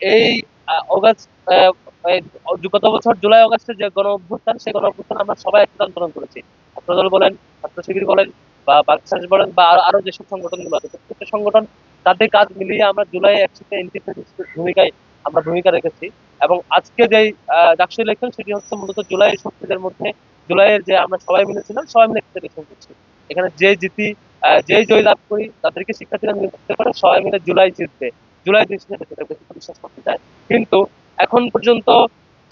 এই অগাস্ট গত বছর জুলাই, অগাস্টে যে গণ অভ্যুত্থান, সেই গণ অভ্যুত্থান আমরা সবাই একসাথে আন্দোলন করেছি। ছাত্রদল বলেন ছাত্র শিবির বলেন, বা বাকশাস বলেন, বা আরো- যেসব সংগঠনগুলো আছে, প্রত্যেকটা সংগঠন তাদের কাজ মিলিয়ে আমরা জুলাই একসাথে ইন্টিগ্রেটেড ভূমিকায় আমরা ভূমিকা রেখেছি। এবং আজকে যে ডাকসু ইলেকশন, সেটি হচ্ছে মূলত জুলাই শক্তিদের মধ্যে, জুলাইয়ের যে আমরা সবাই মিলেছিলাম, সবাই মিলে ইলেকশন করছি। এখানে যে জিতি যেই জয় লাভ করি, তাদেরকে শিক্ষার্থীরা নিয়োগ করতে পারে, সবাই মিলে জুলাই জিতবে। জুলাই ডিসিশন বিশ্বাস করতে চায় কিন্তু এখন পর্যন্ত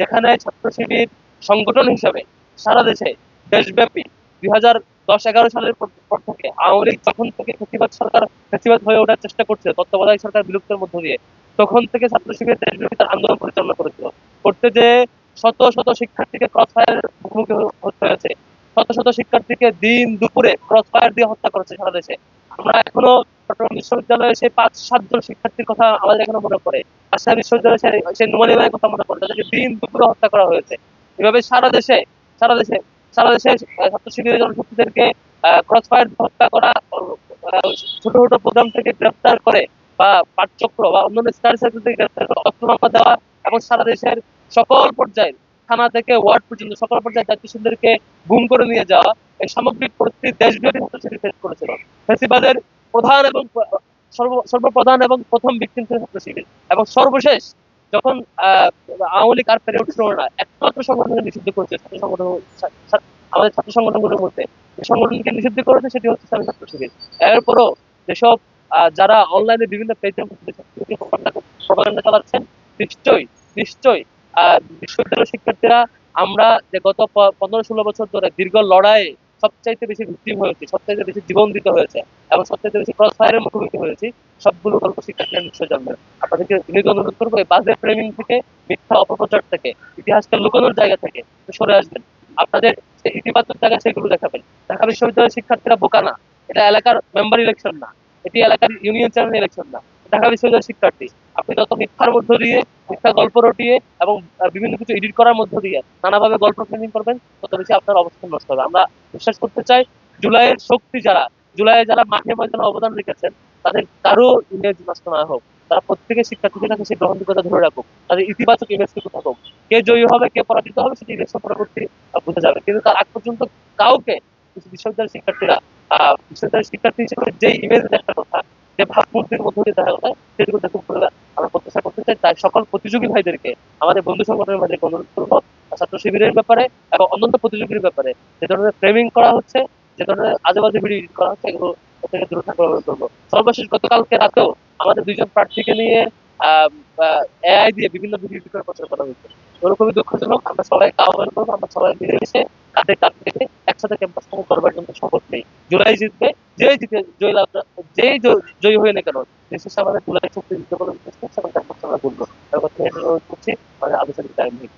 যেখানে ছাত্র শিবির সংগঠন হিসাবে সারা দেশে দেশব্যাপী দুই হাজার দশ এগারো সালের পর থেকে আওয়ামী লীগ যখন থেকে ফেসিবাদ সরকার ফেসিবাদ হয়ে ওঠার চেষ্টা করছে তত্ত্বাবধায়ক সরকার বিলুপ্তের মধ্য দিয়ে, তখন থেকে ছাত্র শিবির দেশব্যাপী তার আন্দোলন পরিচালনা করেছিল। করতে যে শত শত শিক্ষার্থীকে ক্রস ফায়ার মুখোমুখি হতে হয়েছে, শত শত শিক্ষার্থীকে দিন দুপুরে ক্রস ফায়ার দিয়ে হত্যা করেছে সারা দেশে। আমরা এখনও চট্টগ্রাম সেই পাঁচ সাতজন শিক্ষার্থীর কথা আমাদের এখনও মনে সেই ভাইয়ের কথা মনে তাদেরকে দিন দুপুরে হত্যা করা হয়েছে। এভাবে সারা দেশে সারা দেশে সারা দেশে ছাত্র জনশক্তিদেরকে ক্রস ফায়ার হত্যা করা ছোট ছোট প্রোগ্রাম থেকে গ্রেফতার করে বা পাঠচক্র বা অন্যান্য স্টার সার্কেল থেকে করে দেওয়া এবং সারা দেশের সকল পর্যায়ে থানা থেকে ওয়ার্ড পর্যন্ত সকল পর্যায়ে দায়িত্বশীলদেরকে গুম করে নিয়ে যাওয়া এই সামগ্রিক পরিস্থিতি দেশব্যাপী করেছিল। ফেসিবাদের প্রধান এবং সর্বপ্রধান এবং প্রথম ভিকটিম ছিল ছাত্র শিবির। এবং সর্বশেষ যখন আওয়ামী লীগ আর পেরে উঠছিল না, একমাত্র সংগঠনকে নিষিদ্ধ করেছে ছাত্র সংগঠন আমাদের ছাত্র সংগঠনগুলোর মধ্যে। সংগঠনকে নিষিদ্ধ করেছে সেটি হচ্ছে ইসলামী ছাত্র শিবির। এরপরও যেসব যারা অনলাইনে বিভিন্ন পেজের মধ্যে প্রপাগান্ডা চালাচ্ছেন, নিশ্চয়ই নিশ্চয়ই বিশ্ববিদ্যালয়ের শিক্ষার্থীরা আমরা যে গত পনেরো ষোলো বছর ধরে দীর্ঘ লড়াইয়ে সবচাইতে বেশি ভিক্টিম হয়েছি, সবচাইতে বেশি জীবন দিতে হয়েছে এবং সবচাইতে বেশি ক্রস মুখোমুখি হয়েছি, সবগুলো গল্প শিক্ষার্থীরা নিশ্চয় জানবেন আপনাদেরকে বিনীত অনুরোধ করব, এই বাজে ফ্রেমিং থেকে, মিথ্যা অপপ্রচার থেকে, ইতিহাসকে লুকানোর জায়গা থেকে সরে আসবেন। আপনাদের ইতিবাচক জায়গা, সেগুলো দেখাবেন। ঢাকা বিশ্ববিদ্যালয়ের শিক্ষার্থীরা বোকা না, এটা এলাকার মেম্বার ইলেকশন না, এটি এলাকার ইউনিয়ন চেয়ারম্যান ইলেকশন না, ঢাকা বিশ্ববিদ্যালয়ের শিক্ষার্থী। আপনি যত মিথ্যার মধ্য দিয়ে মিথ্যা গল্প রটিয়ে এবং বিভিন্ন কিছু এডিট করার মধ্য দিয়ে নানাভাবে গল্প ফ্রেমিং করবেন তত বেশি আপনার অবস্থান নষ্ট হবে। আমরা বিশ্বাস করতে চাই জুলাইয়ের শক্তি যারা জুলাইয়ে যারা মাঠে ময়দানে অবদান রেখেছেন তাদের কারও ইমেজ নষ্ট না হোক। তারা প্রত্যেকের শিক্ষার্থীদের কাছে সেই গ্রহণযোগ্যতা ধরে রাখুক। তাদের ইতিবাচক ইমেজটুকু থাকুক। কে জয়ী হবে কে পরাজিত হবে সেটি ইলেকশন আহ, বোঝা যাবে। কিন্তু তার আগ পর্যন্ত কাউকে বিশ্ববিদ্যালয়ের শিক্ষার্থীরা বিশ্ববিদ্যালয়ের শিক্ষার্থী হিসেবে যে ইমেজ দেখার কথা যে ভাবমূর্তির মধ্য দিয়ে দেখা কথা সেটুকু দেখুন করতে চাই সকল প্রতিযোগী ভাইদেরকে, আমাদের বন্ধু সংগঠনের ভাইদেরকে অনুরোধ করব ছাত্র শিবিরের ব্যাপারে এবং অন্যান্য প্রতিযোগীর ব্যাপারে যে ধরনের ফ্রেমিং করা হচ্ছে, যে ধরনের আজেবাজে ভিডিও এডিট করা হচ্ছে, এগুলো থেকে দূরে থাকার অনুরোধ করব। সর্বশেষ, গতকালকে রাতেও আমাদের দুইজন প্রার্থীকে নিয়ে এআই দিয়ে বিভিন্ন ভিডিও এডিট করে প্রচার করা হয়েছে। খুবই দুঃখজনক। আমরা সবাইকে আহ্বান করব, আমরা সবাই মিলে এসে কাঁধে কাঁধ রেখে একসাথে ক্যাম্পাস করবার জন্য শপথ নেই জুলাই জিতবে। যেই জিতে জয় লাভ যেই জয়ী হয়ে না কেন? দেশের সামনে তুলে শক্তি দিতে বলে দেশের সামনে তার কথা আলোচনা টাইম নেই।